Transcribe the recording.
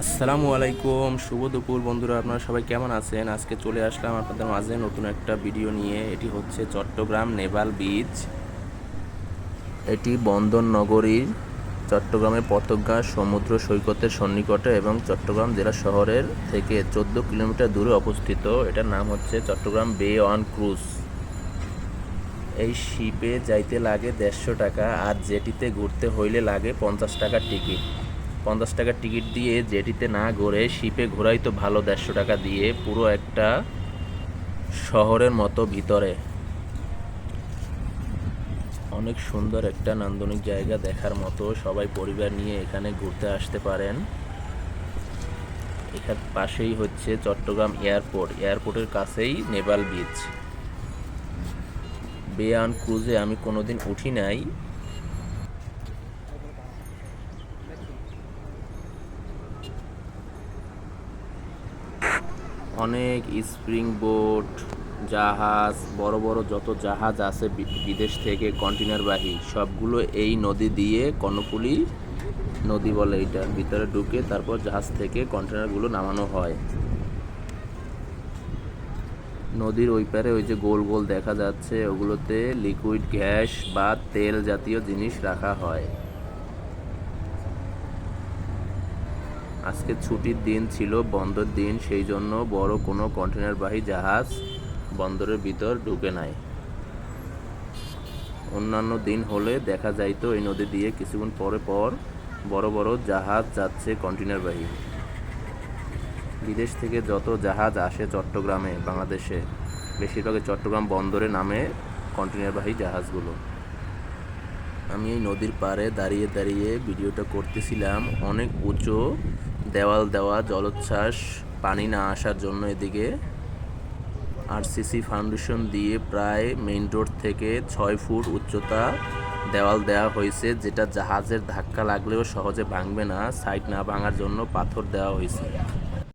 আসসালামু আলাইকুম, শুভ দুপুর বন্ধুরা, আপনারা সবাই কেমন আছেন? আজকে চলে আসলাম আপনাদের মাঝে নতুন একটা ভিডিও নিয়ে। এটি হচ্ছে চট্টগ্রাম নেভাল বিচ। এটি বন্দর নগরীর চট্টগ্রামের পতজ্ঞা সমুদ্র সৈকতের সন্নিকটে এবং চট্টগ্রাম জেলা শহরের থেকে চোদ্দ কিলোমিটার দূরে অবস্থিত। এটার নাম হচ্ছে চট্টগ্রাম বে অন ক্রুজ। এই শিপে যাইতে লাগে দেড়শো টাকা আর জেটিতে ঘুরতে হইলে লাগে পঞ্চাশ টাকার টিকিট। পঞ্চাশ টাকার টিকিট দিয়ে জেটিতে না ঘুরে শিপে ঘোরাই তো ভালো দেড়শো টাকা দিয়ে পুরো একটা শহরের মতো ভিতরে। অনেক সুন্দর একটা নান্দনিক জায়গা দেখার মতো সবাই পরিবার নিয়ে এখানে ঘুরতে আসতে পারেন। এখান পাশেই হচ্ছে চট্টগ্রাম এয়ারপোর্ট। এয়ারপোর্টের কাছেই নেভাল বিচ বেয়ান ক্রুজে আমি কোনোদিন উঠি নাই। অনেক স্প্রিং বোট, জাহাজ, বড় বড় যত জাহাজ আছে বিদেশ থেকে কন্টেনারবাহী সবগুলো এই নদী দিয়ে কর্ণফুলী নদী বলে এইটার ভিতরে ঢুকে তারপর জাহাজ থেকে কন্টেনারগুলো নামানো হয়। নদীর ওই পারে ওই যে গোল গোল দেখা যাচ্ছে, ওগুলোতে লিকুইড গ্যাস বা তেল জাতীয় জিনিস রাখা হয়। আজকে ছুটির দিন ছিল বন্দর দিন, সেই জন্য বড় কোনো কন্টেনারবাহী জাহাজ বন্দরের ভিতর ঢুকে নাই। অন্যান্য দিন হলে দেখা যাইতো এই নদী দিয়ে কিছুক্ষণ পরে পর বড় বড় জাহাজ যাচ্ছে কন্টেনারবাহী বিদেশ থেকে যত জাহাজ আসে চট্টগ্রামে, বাংলাদেশে, বেশিরভাগই চট্টগ্রাম বন্দরে নামে কন্টেনারবাহী জাহাজগুলো। আমি এই নদীর পাড়ে দাঁড়িয়ে দাঁড়িয়ে ভিডিওটা করতেছিলাম, অনেক উঁচু দেওয়াল দেওয়া, জলোচ্ছ্বাস, পানি না আসার জন্য এদিকে আরসিসি ফাউন্ডেশন দিয়ে প্রায় মেইন রোড থেকে ছয় ফুট উচ্চতা দেওয়াল দেওয়া হয়েছে, যেটা জাহাজের ধাক্কা লাগলেও সহজে ভাঙবে না, সাইড না ভাঙার জন্য পাথর দেওয়া হয়েছে।